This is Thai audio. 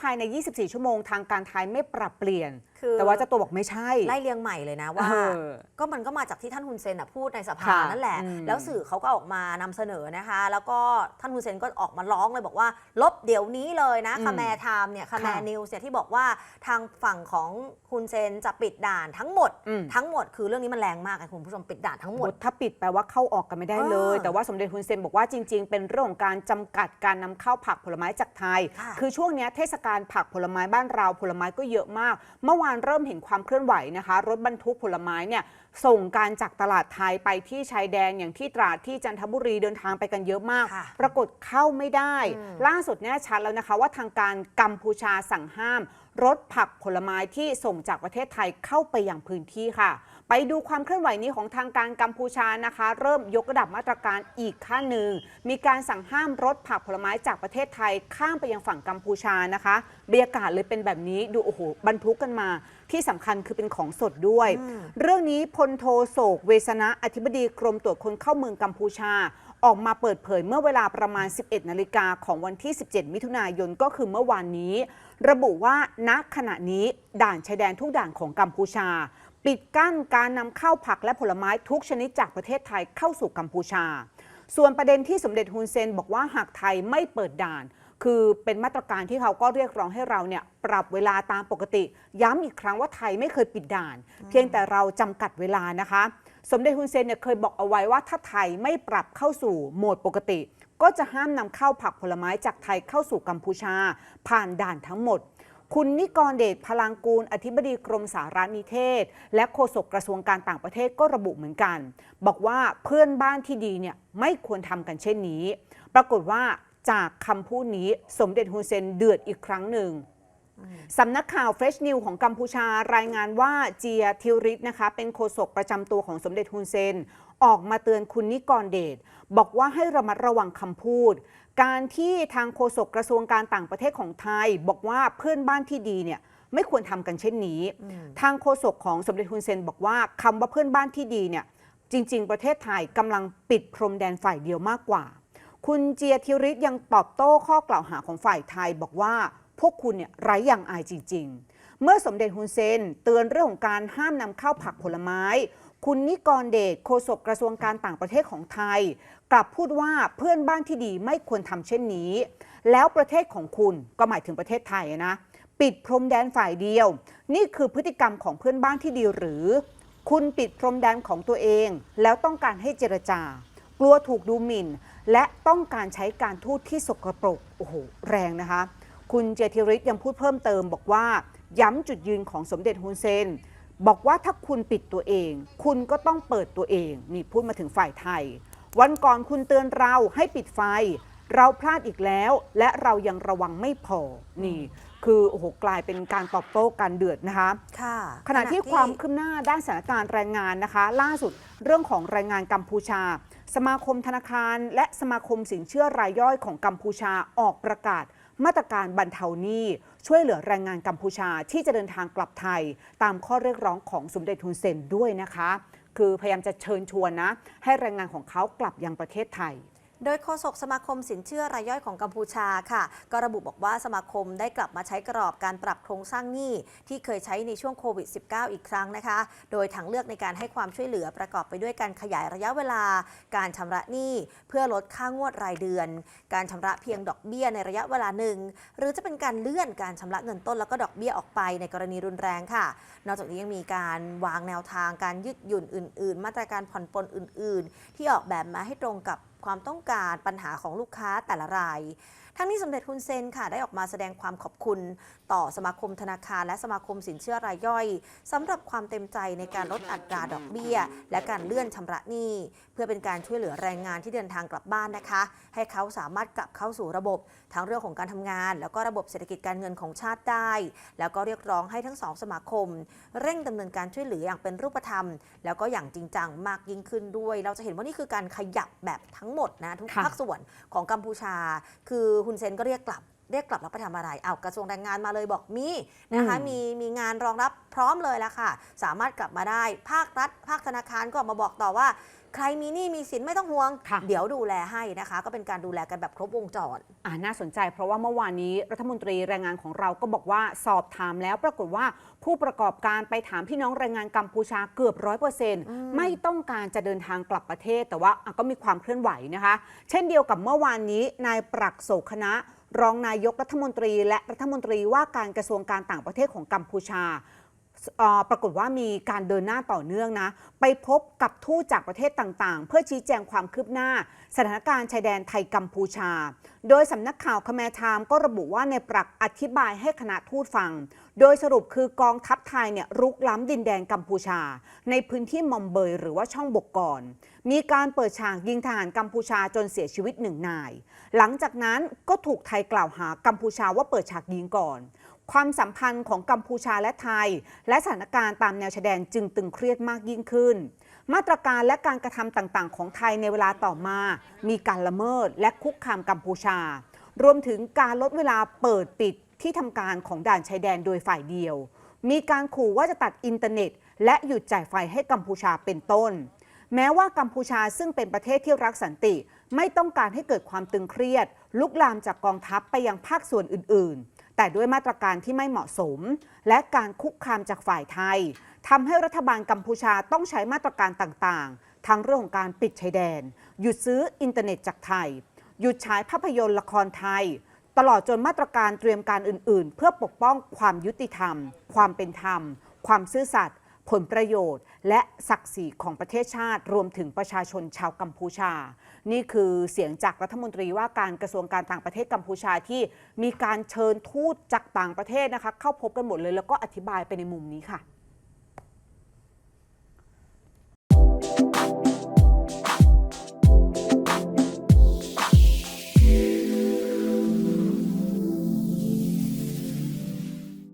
ภายใน 24 ชั่วโมงทางการไทยไม่ปรับเปลี่ยน คือแต่ว่าเจ้าตัวบอกไม่ใช่ ไล่เรียงใหม่เลยนะว่า เออก็มันก็มาจากที่ท่านฮุนเซนอะพูดในสภาค่ะนั่นแหละ อืม แล้วสื่อเขาก็ออกมานำเสนอนะคะ แล้วก็ท่านฮุนเซนก็ออกมาร้องเลยบอกว่า ลบเดี๋ยวนี้เลยนะอืมคาแมไทม์เนี่ยคาแมค่ะนิวส์เนี่ยที่บอกว่าทางฝั่งของฮุนเซนจะปิดด่านทั้งหมด อืม ทั้งหมดคือเรื่องนี้มันแรงมากไงคุณผู้ชมปิดด่านทั้งหมด ถ้าปิดแปลว่าเข้าออกกันไม่ได้เลย เออแต่ว่าสมเด็จฮุนเซนบอกว่าจริง ๆ เป็นเรื่องของการจำกัดการนำเข้าผักผลไม้จากไทย ค่ะ คือช่วงเนี้ยเทศกาลผักผลไม้บ้านเราผลไม้ก็เยอะมาก เมื่อวานเริ่มเห็นความเคลื่อนไหวนะคะ รถบรรทุกผลไม้เนี่ยส่งการจากตลาดไทยไปที่ชายแดนอย่างที่ตราดที่จันทบุรีเดินทางไปกันเยอะมากค่ะปรากฏเข้าไม่ได้อืมล่าสุดแน่ชัดแล้วนะคะว่าทางการกัมพูชาสั่งห้าม รถผักผลไม้ที่ส่งจากประเทศไทยเข้าไปอย่างพื้นที่ค่ะ ไปดูความเคลื่อนไหวนี้ของทางการกัมพูชานะคะ เริ่มยกระดับมาตรการอีกขั้นหนึ่ง มีการสั่งห้ามรถผักผลไม้จากประเทศไทยข้ามไปยังฝั่งกัมพูชานะคะบรรยากาศเลยเป็นแบบนี้ดูโอ้โหบรรทุกกันมา ที่สำคัญคือเป็นของสดด้วยอืมเรื่องนี้พลโทโศกเวสนะอธิบดีกรมตรวจคนเข้าเมืองกัมพูชาออกมาเปิดเผยเมื่อเวลาประมาณ 11 นาฬิกาของวันที่ 17 มิถุนายนก็คือเมื่อวานนี้ ระบุว่าณขณะนี้ด่านชายแดนทุกด่านของกัมพูชา ปิดกั้นการนำเข้าผักและผลไม้ทุกชนิดจากประเทศไทยเข้าสู่กัมพูชา ส่วนประเด็นที่สมเด็จฮุนเซนบอกว่าหากไทยไม่เปิดด่าน คือเป็นมาตรการที่เขาก็เรียกร้องให้เราเนี่ยปรับเวลาตามปกติ ย้ำอีกครั้งว่าไทยไม่เคยปิดด่าน เพียงแต่เราจำกัดเวลานะคะ สมเด็จฮุนเซนเนี่ยเคยบอกเอาไว้ว่าถ้าไทยไม่ปรับเข้าสู่โหมดปกติ ก็จะห้ามนำเข้าผักผลไม้จากไทยเข้าสู่กัมพูชา ผ่านด่านทั้งหมด คุณนิกรเดชพลังกูล อธิบดีกรมสารนิเทศ และโฆษกกระทรวงการต่างประเทศก็ระบุเหมือนกัน บอกว่าเพื่อนบ้านที่ดีเนี่ยไม่ควรทำกันเช่นนี้ ปรากฏว่าจากคำพูดนี้สมเด็จฮุนเซนเดือดอีกครั้งหนึ่งสำนักข่าว Fresh News ของกัมพูชารายงานว่าเจียทิวริตนะคะ เป็นโฆษกประจำตัวของสมเด็จฮุนเซน ออกมาเตือนคุณนิกรเดชบอกว่าให้ระมัดระวังคำพูด การที่ทางโฆษกกระทรวงการต่างประเทศของไทย บอกว่าเพื่อนบ้านที่ดีเนี่ยไม่ควรทำกันเช่นนี้ ทางโฆษกของสมเด็จฮุนเซนบอกว่าคำว่าเพื่อนบ้านที่ดีเนี่ยจริง ๆ ประเทศไทยกำลังปิดพรมแดนฝ่ายเดียวมากกว่า คุณเจียทิริตยังตอบโต้ข้อกล่าวหาของฝ่ายไทย บอกว่าพวกคุณเนี่ยไร้อย่างอายจริง ๆ เมื่อสมเด็จฮุนเซนเตือนเรื่องของการห้ามนำเข้าผักผลไม้ คุณนิกรเดชโฆษกกระทรวงการต่างประเทศของไทย กลับพูดว่าเพื่อนบ้านที่ดีไม่ควรทำเช่นนี้ แล้วประเทศของคุณก็หมายถึงประเทศไทยนะ ปิดพรมแดนฝ่ายเดียว นี่คือพฤติกรรมของเพื่อนบ้านที่ดีหรือ คุณปิดพรมแดนของตัวเอง แล้วต้องการให้เจรจา กลัวถูกดูหมิ่น และต้องการใช้การทูตที่สกปรกโอ้โหแรงนะคะ คุณเจติริกยังพูดเพิ่มเติมบอกว่า ย้ำจุดยืนของสมเด็จฮุนเซน บอกว่าถ้าคุณปิดตัวเอง คุณก็ต้องเปิดตัวเองนี่พูดมาถึงฝ่ายไทย วันก่อนคุณเตือนเราให้ปิดไฟ เราพลาดอีกแล้ว และเรายังระวังไม่พอนี่ คือโอ้โหกลายเป็นการตอบโต้กันเดือดนะคะ ค่ะขณะที่ความคืบหน้าด้านสถานการณ์แรงงานนะคะ ล่าสุดเรื่องของแรงงานกัมพูชา สมาคมธนาคาร และสมาคมสินเชื่อรายย่อยของกัมพูชาออกประกาศ มาตรการบรรเทาหนี้ ช่วยเหลือแรงงานกัมพูชาที่จะเดินทางกลับไทย ตามข้อเรียกร้องของสมเด็จทุนเซนด้วยนะคะ คือพยายามจะเชิญชวนนะ ให้แรงงานของเขากลับยังประเทศไทย โดยโฆษกสมาคมสินเชื่อรายย่อยของกัมพูชาค่ะ ก็ระบุบอกว่าสมาคมได้กลับมาใช้กรอบการปรับโครงสร้างหนี้ที่เคยใช้ในช่วงโควิด -19 อีกครั้งนะคะ โดยทางเลือกในการให้ความช่วยเหลือประกอบไปด้วยการขยายระยะเวลา การชำระหนี้เพื่อลดค่างวดรายเดือน การชำระเพียงดอกเบี้ยในระยะเวลาหนึ่ง หรือจะเป็นการเลื่อนการชำระเงินต้นแล้วก็ดอกเบี้ยออกไปในกรณีรุนแรงค่ะ นอกจากนี้ยังมีการวางแนวทางการยืดหยุ่นอื่น ๆ มาตรการผ่อนปลนอื่น ๆ ที่ออกแบบมาให้ตรงกับ ความต้องการปัญหาของลูกค้าแต่ละราย ทั้งนี้สมเด็จฮุนเซนค่ะได้ออกมาแสดงความขอบคุณ ต่อสมาคมธนาคารและสมาคมสินเชื่อรายย่อยสำหรับความเต็มใจในการลดอัตราดอกเบี้ย และการเลื่อนชำระหนี้เพื่อเป็นการช่วยเหลือแรงงานที่เดินทางกลับบ้านนะคะ ให้เขาสามารถกลับเข้าสู่ระบบ ทั้งเรื่องของการทำงาน แล้วก็ระบบเศรษฐกิจการเงินของชาติได้ แล้วก็เรียกร้องให้ทั้งสองสมาคม เร่งดำเนินการช่วยเหลืออย่างเป็นรูปธรรม แล้วก็อย่างจริงจังมากยิ่งขึ้นด้วย เราจะเห็นว่านี่คือการขยับแบบทั้งหมดนะทุกค่ะภาคส่วนของกัมพูชา คือฮุนเซนก็เรียกกลับ เรียกกลับแล้วไปทำอะไร เอาวกระทรวงแรงงานมาเลยบอกมีนะคะอืมมีมีงานรองรับพร้อมเลยแล้วค่ะ สามารถกลับมาได้ ภาครัฐ ภาคธนาคารก็ออกมาบอกต่อว่า ใครมีหนี้มีสินไม่ต้องห่วงค่ะเดี๋ยวดูแลให้นะคะ ก็เป็นการดูแลกันแบบครบวงจรอ่าน่าสนใจ เพราะว่าเมื่อวานนี้รัฐมนตรีแรงงานของเราก็บอกว่าสอบถามแล้วปรากฏว่าผู้ประกอบการไปถามพี่น้องแรงงานกัมพูชาเกือบร้อยเปอร์เซ็นต์ไม่ต้องการจะเดินทางกลับประเทศแต่ว่าอะก็มีความเคลื่อนไหวนะคะ เช่นเดียวกับเมื่อวานนี้นายปรักษ์โสคณะ รองนายกรัฐมนตรี และรัฐมนตรีว่าการกระทรวงการต่างประเทศของกัมพูชา ปรากฏว่ามีการเดินหน้าต่อเนื่องนะ ไปพบกับทูตจากประเทศต่างๆ เพื่อชี้แจงความคืบหน้า สถานการณ์ชายแดนไทยกัมพูชา โดยสำนักข่าวคแมทามก็ระบุว่าในปรักอธิบายให้คณะทูตฟัง โดยสรุปคือกองทัพไทยเนี่ยรุกล้ำดินแดนกัมพูชา ในพื้นที่มอมเบยหรือว่าช่องบกก่อน มีการเปิดฉากยิงทหารกัมพูชาจนเสียชีวิตหนึ่งนาย หลังจากนั้นก็ถูกไทยกล่าวหากัมพูชาว่าเปิดฉากยิงก่อน ความสัมพันธ์ของกัมพูชาและไทย และสถานการณ์ตามแนวชายแดนจึงตึงเครียดมากยิ่งขึ้น มาตรการและการกระทำต่างๆ ของไทยในเวลาต่อมา มีการละเมิดและคุกคามกัมพูชา รวมถึงการลดเวลาเปิดปิดที่ทำการของด่านชายแดนโดยฝ่ายเดียว มีการขู่ว่าจะตัดอินเทอร์เน็ต และหยุดจ่ายไฟให้กัมพูชาเป็นต้น แม้ว่ากัมพูชาซึ่งเป็นประเทศที่รักสันติ ไม่ต้องการให้เกิดความตึงเครียด ลุกลามจากกองทัพไปยังภาคส่วนอื่นๆ แต่ด้วยมาตรการที่ไม่เหมาะสม และการคุกคามจากฝ่ายไทยทำให้รัฐบาลกัมพูชาต้องใช้มาตรการต่างๆ ทั้งเรื่องของการปิดชายแดน หยุดซื้ออินเทอร์เน็ตจากไทย หยุดฉายภาพยนตร์ละครไทย ตลอดจนมาตรการเตรียมการอื่น ๆ เพื่อปกป้องความยุติธรรม ความเป็นธรรม ความซื่อสัตย์ผลประโยชน์ และศักดิ์ศรีของประเทศชาติ รวมถึงประชาชนชาวกัมพูชา นี่คือเสียงจากรัฐมนตรีว่าการกระทรวงการต่างประเทศกัมพูชาที่มีการเชิญทูตจากต่างประเทศนะคะเข้าพบกันหมดเลยแล้วก็อธิบายไปในมุมนี้ค่ะ